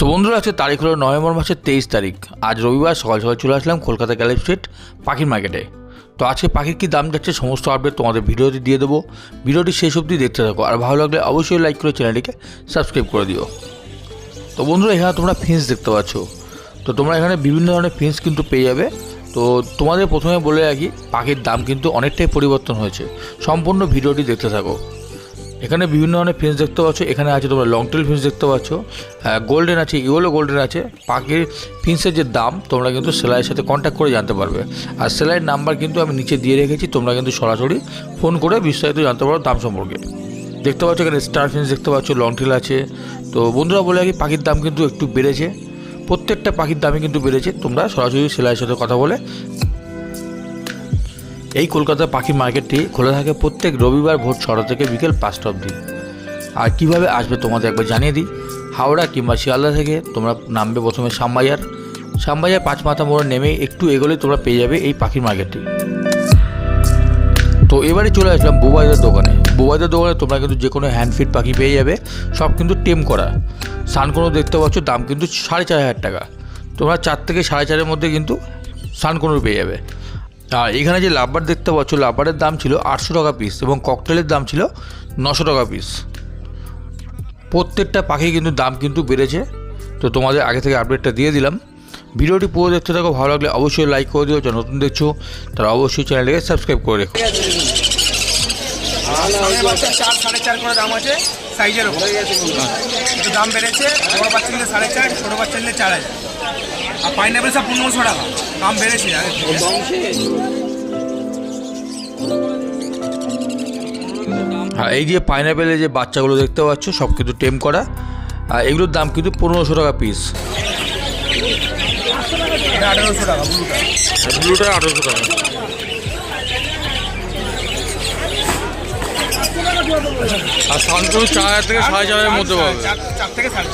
So বন্ধুরা, আজকে তারিখ হলো নভেম্বর মাসের তেইশ তারিখ। আজ রবিবার সকাল সকাল চলে আসলাম কলকাতা গ্যালেপ স্ট্রিট পাখির মার্কেটে। তো আজকে পাখির কী দাম যাচ্ছে সমস্ত আপডেট তোমাদের ভিডিওতে দিয়ে দেবো। ভিডিওটি শেষ অবধি দেখতে থাকো। আর ভালো লাগলে অবশ্যই লাইক করে চ্যানেলটিকে সাবস্ক্রাইব করে দিও। তো বন্ধুরা, এখানে তোমরা ফিন্স দেখতে পাচ্ছ। তো তোমরা এখানে বিভিন্ন ধরনের ফিন্স কিন্তু পেয়ে যাবে। তো তোমাদের প্রথমে বলে রাখি, পাখির দাম কিন্তু অনেকটাই পরিবর্তন হয়েছে। সম্পূর্ণ ভিডিওটি দেখতে থাকো। এখানে বিভিন্ন ধরনের ফিন্স দেখতে পাচ্ছ। এখানে আছে তোমরা লং টেল ফিন্স দেখতে পাচ্ছ। গোল্ডেন আছে ইয়েলো গোল্ডেন আছে। পাখির ফিন্সের যে দাম, তোমরা কিন্তু সেলাইয়ের সাথে কন্ট্যাক্ট করে জানতে পারবে। আর সেলাইয়ের নাম্বার কিন্তু আমি নিচে দিয়ে রেখেছি, তোমরা কিন্তু সরাসরি ফোন করে বিস্তারিত জানতে পারো দাম সম্পর্কে। দেখতে পাচ্ছ এখানে স্টার ফিন্স দেখতে পাচ্ছ লং টেল আছে। তো বন্ধুরা বলে রাখি, পাখির দাম কিন্তু একটু বেড়েছে। প্রত্যেকটা পাখির দামই কিন্তু বেড়েছে। তোমরা সরাসরি সেলাইয়ের সাথে কথা বলে এই কলকাতা পাখি মার্কেটটি খোলা থাকে প্রত্যেক রবিবার ভোর ছটা থেকে বিকেল পাঁচটা অবধি। আর কীভাবে আসবে তোমাদের একবার জানিয়ে দিই। হাওড়া কিংবা শিয়ালদা থেকে তোমরা নামবে প্রথমে শ্যামবাজার। শ্যামবাজার পাঁচ মাথা মোড়ে নেমে একটু এগোলে তোমরা পেয়ে যাবে এই পাখির মার্কেটটি। তো এবারে চলে আসলাম বুবাইদের দোকানে। বুবাইদের দোকানে তোমরা কিন্তু যে কোনো হ্যান্ডফিট পাখি পেয়ে যাবে। সব কিন্তু টেম করা। সানকোনো দেখতে পাচ্ছ দাম কিন্তু সাড়ে চার হাজার টাকা। তোমরা চার থেকে সাড়ে চারের মধ্যে কিন্তু সানকোনোর পেয়ে যাবে। আর এখানে যে লাভবার দেখতে পাচ্ছ লাভবারের দাম ছিল আটশো টাকা পিস এবং ককটেলের দাম ছিল নশো টাকা পিস প্রত্যেকটা পাখি কিন্তু দাম কিন্তু বেড়েছে। তো তোমাদের আগে থেকে আপডেটটা দিয়ে দিলাম। ভিডিওটি পুরো দেখতে থাকো, ভালো লাগলে অবশ্যই লাইক করে দিও। যারা নতুন দেখছ, তারা অবশ্যই চ্যানেলটিকে সাবস্ক্রাইব করে রেখো। সাইজের দাম বেড়েছে, বড় বাচ্চা নিলে সাড়ে চার, ছোটো বাচ্চা নিলে চার হাজার। আর পাইনাপেল সব পনেরোশো টাকা। দাম বেড়েছে। আর এই যে পাইনাপেলের যে বাচ্চাগুলো দেখতে পাচ্ছ সব কিন্তু টেম করা। আর এগুলোর দাম কিন্তু পনেরোশো টাকা পিস আঠেরোশো টাকা ব্লুটা আঠারোশো টাকা। আর সানপুর চার হাজার থেকে সাড়ে চার হাজারের মধ্যে পাবে। চার থেকে সাড়ে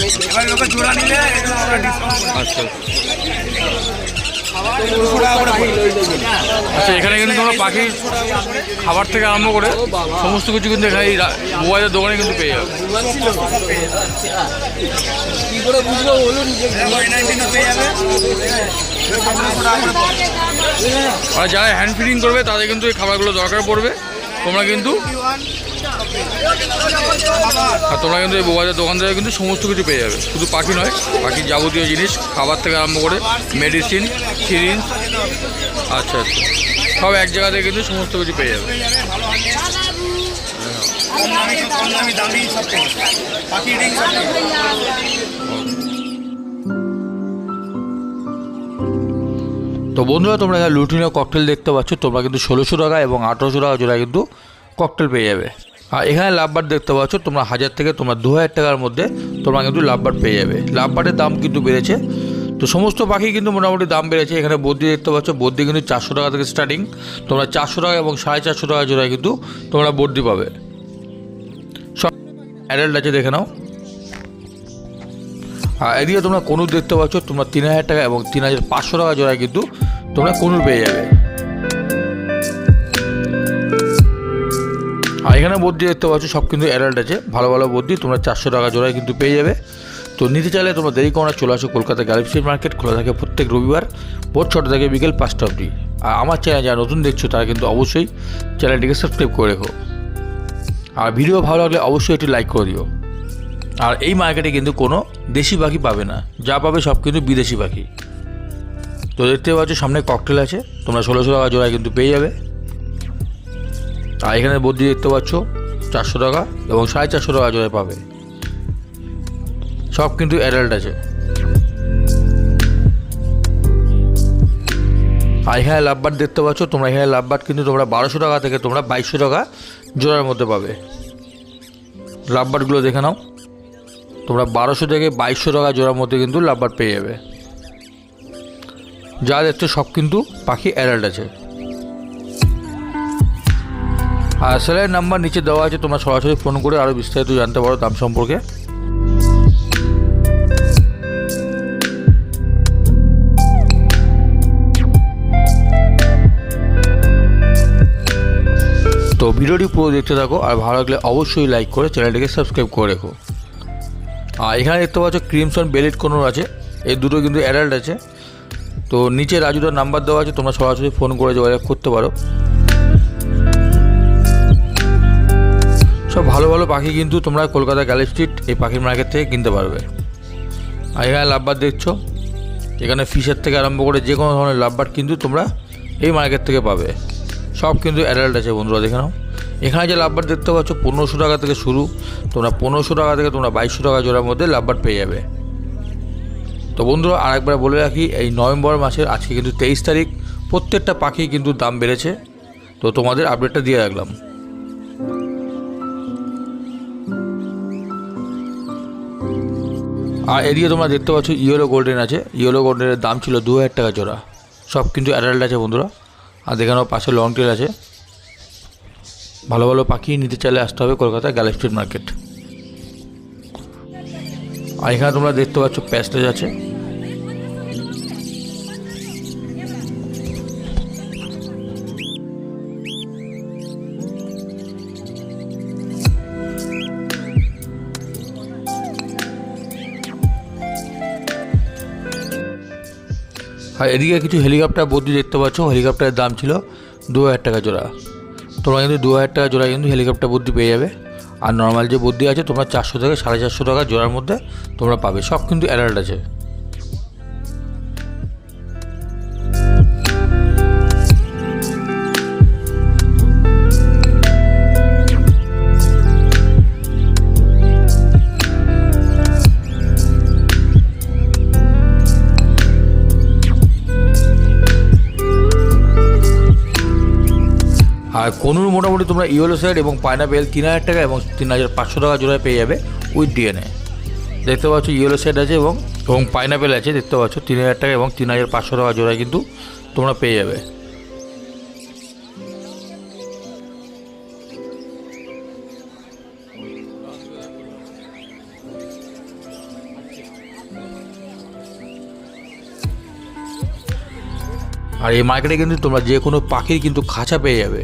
এবার লোকে জোড়া নিলে আচ্ছা। আচ্ছা এখানে কিন্তু তোমরা পাখির খাবার থেকে আরম্ভ করে সমস্ত কিছু কিন্তু এখানে মোবাইলের দোকানে কিন্তু পেয়ে যাবে। আর যারা হ্যান্ড ফিডিং করবে তাদের কিন্তু এই খাবারগুলো দরকার পড়বে। তোমরা কিন্তু আর তোমরা কিন্তু এই মোবাইলের দোকান থেকে কিন্তু সমস্ত কিছু পেয়ে যাবে। শুধু পাখি নয় পাখির যাবতীয় জিনিস, খাবার থেকে আরম্ভ করে মেডিসিন সিরিঞ্জ আচ্ছা আচ্ছা। সব এক জায়গা থেকে কিন্তু সমস্ত কিছু পেয়ে যাবে। তো বন্ধুরা, তোমরা এখানে লুটিনো ককটেল দেখতে পাচ্ছ, তোমরা কিন্তু ষোলোশো টাকা এবং আঠেরোশো টাকা জোড়া কিন্তু ককটেল পেয়ে যাবে। আর এখানে লাভবার দেখতে পাচ্ছ, তোমরা হাজার থেকে তোমরা দু হাজার টাকার মধ্যে তোমরা কিন্তু লাভবার পেয়ে যাবে। লাভবারের দাম কিন্তু বেড়েছে। তো সমস্ত পাখি কিন্তু মোটামুটি দাম বেড়েছে। এখানে বদ্যি দেখতে পাচ্ছ বদ্যি কিন্তু চারশো টাকা থেকে স্টার্টিং তোমরা চারশো টাকা এবং সাড়ে চারশো টাকা জোড়ায় কিন্তু তোমরা বদ্যি পাবে। সব অ্যাডাল্ট আছে, দেখে নাও। আর এদিকে তোমরা কনুর দেখতে পাচ্ছ, তোমরা তিন হাজার টাকা এবং তিন হাজার পাঁচশো টাকা জোড়ায় কিন্তু তোমরা কনুর পেয়ে যাবে। আর এখানে বদ্যি দেখতে পাচ্ছ, সব কিন্তু অ্যাডাল্ট আছে। ভালো ভালো বদ্যি তোমরা চারশো টাকা জোড়ায় কিন্তু পেয়ে যাবে। তো নিতে চাইলে তোমরা দেরি করো না, চলে আসো কলকাতা গ্যালাক্সি মার্কেট খোলা থাকে প্রত্যেক রবিবার ভোর ছটা থেকে বিকেল পাঁচটা অবধি। আর আমার চ্যানেল যারা নতুন দেখছ, তারা কিন্তু অবশ্যই চ্যানেলটিকে সাবস্ক্রাইব করে রেখো। আর ভিডিও ভালো লাগলে অবশ্যই একটি লাইক করে দিও। আর এই মার্কেটে কিন্তু কোনো দেশি পাখি পাবে না। যা পাবে সব কিন্তু বিদেশি পাখি। তো দেখতে পাচ্ছ, সামনে ককটেল আছে, তোমরা ষোলোশো টাকা জোড়ায় কিন্তু পেয়ে যাবে। আর এখানে বদ্যি দেখতে পাচ্ছ, চারশো টাকা এবং সাড়ে চারশো টাকা জোড়ায় পাবে। সব কিন্তু অ্যাডাল্ট আছে। আর এখানে লাভবার দেখতে পাচ্ছ, তোমরা এখানে লাভবার কিন্তু তোমরা বারোশো টাকা থেকে তোমরা বাইশশো টাকা জোড়ার মধ্যে পাবে। লাভবারগুলো দেখে নাও। তোমরা বারোশো থেকে বাইশশো টাকা জোড়ার মধ্যে কিন্তু লাভবার পেয়ে যাবে। যা দেখছ সব কিন্তু পাখি অ্যাডাল্ট আছে। আর সেলাইয়ের নাম্বার নিচে দেওয়া আছে, তোমরা সরাসরি ফোন করে আরও বিস্তারিত জানতে পারো দাম সম্পর্কে। তো ভিডিওটি পুরো দেখতে থাকো, আর ভালো লাগলে অবশ্যই লাইক করে চ্যানেলটিকে সাবস্ক্রাইব করে রেখো। আর এখানে দেখতে পাচ্ছ ক্রিমসন বেলিট কোনো আছে, এই দুটো কিন্তু অ্যাডাল্ট আছে। তো নিচে রাজুদার নাম্বার দেওয়া আছে, তোমরা সরাসরি ফোন করে যোগাযোগ করতে পারো। সব ভালো ভালো পাখি কিন্তু তোমরা কলকাতা গ্যালি স্ট্রিট এই পাখির মার্কেট থেকে কিনতে পারবে। আর এখানে লাভবার দেখছ, এখানে ফিশের থেকে আরম্ভ করে যে কোনো ধরনের লাভবার কিন্তু তোমরা এই মার্কেট থেকে পাবে। সব কিন্তু অ্যাডাল্ট আছে বন্ধুরা, দেখে নাও। এখানে যে লাভবার দেখতে পাচ্ছ, পনেরোশো টাকা থেকে শুরু। তোমরা পনেরোশো টাকা থেকে তোমরা বাইশশো টাকা জোড়ার মধ্যে লাভবার পেয়ে যাবে। তো বন্ধুরা, আরেকবার বলে রাখি, এই নভেম্বর মাসের, আজকে কিন্তু তেইশ তারিখ, প্রত্যেকটা পাখি কিন্তু দাম বেড়েছে। তো তোমাদের আপডেটটা দিয়ে রাখলাম। আর এদিকে তোমরা দেখতে পাচ্ছ ইয়েলো গোল্ডেন আছে। ইয়েলো গোল্ডেনের দাম ছিল দু হাজার টাকা জোড়া। সব কিন্তু অ্যাডাল্ট আছে বন্ধুরা। আর দেখানো পাশে লং টেল আছে। ভালো ভালো পাখি নিতে চাইলে আসতে হবে কলকাতা গ্যালে স্ট্রিট মার্কেট আর এখানে তোমরা দেখতে পাচ্ছ প্যাস্টেজ আছে। আর এদিকে কিছু হেলিকপ্টার বদলি দেখতে পাচ্ছ, হেলিকপ্টারের দাম ছিল দু হাজার টাকা জোড়া। তোমরা কিন্তু দু হাজার টাকা জোড়া কিন্তু হেলিকপ্টার বুদ্ধি পেয়ে যাবে। আর নর্মাল যে বুদ্ধি আছে, তোমরা চারশো থেকে সাড়ে চারশো টাকা জোড়ার মধ্যে তোমরা পাবে। সব কিন্তু অ্যাডাল্ট আছে। কোনুর মোটামুটি তোমরা ইয়েলো সাইড এবং পাইনাপেল তিন হাজার টাকা এবং তিন হাজার পাঁচশো টাকা জোড়ায় পেয়ে যাবে উইথ ডিএনএ। দেখতে পাচ্ছ ইয়েলো সাইড আছে এবং এবং পাইনাপেল আছে, দেখতে পাচ্ছ তিন হাজার টাকা এবং তিন হাজার পাঁচশো টাকা জোড়ায় কিন্তু তোমরা পেয়ে যাবে। আর এই মার্কেটে কিন্তু তোমরা যে কোনো পাখির কিন্তু খাঁচা পেয়ে যাবে।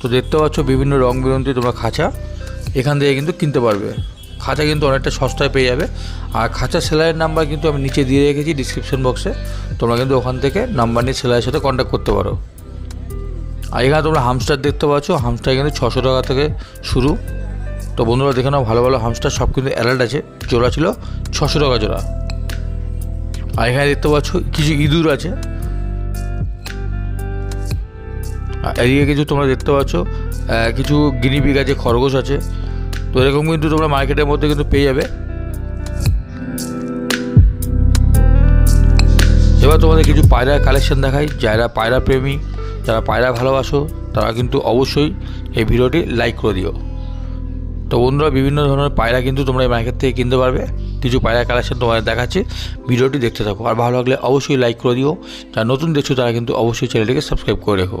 তো দেখতে পাচ্ছ বিভিন্ন রং বেরঙতি তোমরা খাঁচা। এখান থেকে কিন্তু কিনতে পারবে। খাঁচা কিন্তু অনেকটা সস্তায় পেয়ে যাবে। আর খাঁচা সেলাইয়ের নাম্বার কিন্তু আমি নিচে দিয়ে রেখেছি ডিসক্রিপশন বক্সে তোমরা কিন্তু ওখান থেকে নাম্বার নিয়ে সেলাইয়ের সাথে কন্ট্যাক্ট করতে পারো। আর এখানে তোমরা হামস্টার দেখতে পাচ্ছ। হামস্টার কিন্তু ছশো টাকা থেকে শুরু। তো বন্ধুরা দেখে নাও, ভালো ভালো হামস্টার সব কিন্তু অ্যালার্ট আছে। জোড়া ছিল ছশো টাকা জোড়া। আর এখানে দেখতে পাচ্ছ কিছু ইঁদুর আছে। এদিকে কিছু তোমরা দেখতে পাচ্ছ। কিছু গিনিপিগ আছে খরগোশ আছে, তো এরকম কিন্তু তোমরা মার্কেটের মধ্যে কিন্তু পেয়ে যাবে। এবার তোমাদের কিছু পায়রার কালেকশন দেখাই, যারা পায়রা প্রেমী, যারা পায়রা ভালোবাসো, তারা কিন্তু অবশ্যই এই ভিডিওটি লাইক করে দিও। তো বন্ধুরা, বিভিন্ন ধরনের পায়রা কিন্তু তোমরা এই মার্কেট থেকে কিনতে পারবে। কিছু পায়রা কালেকশন তোমাদের দেখাচ্ছে, ভিডিওটি দেখতে থাকো। আর ভালো লাগলে অবশ্যই লাইক করে দিও। যারা নতুন দেখছ, তারা কিন্তু অবশ্যই চ্যানেলটিকে সাবস্ক্রাইব করে রেখো।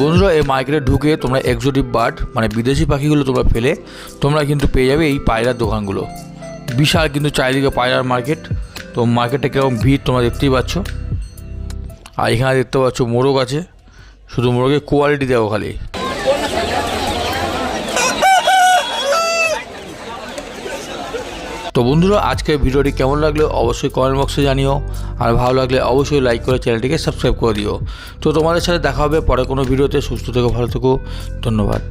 বন্ধুরা, এই মার্কেটে ঢুকে তোমরা এক্সোটিক বার্ড মানে বিদেশি পাখিগুলো তোমরা ফেলে তোমরা কিন্তু পেয়ে যাবে এই পায়রার দোকানগুলো। বিশাল কিন্তু চারিদিকে পায়রার মার্কেট, তো মার্কেটে কীরকম ভিড় তোমরা দেখতেই পাচ্ছ। আর এখানে দেখতে পাচ্ছ মোরগ আছে, শুধু মোরগের কোয়ালিটি দেওয়া খালি। তো বন্ধুরা, আজকের ভিডিওটি কেমন লাগলে অবশ্যই কমেন্ট বক্সে জানিও। আর ভালো লাগলে অবশ্যই লাইক করে চ্যানেলটিকে সাবস্ক্রাইব করে দিও। তো তোমাদের সাথে দেখা হবে পরে কোনো ভিডিওতে। সুস্থ থেকো, ভালো থেকো। ধন্যবাদ।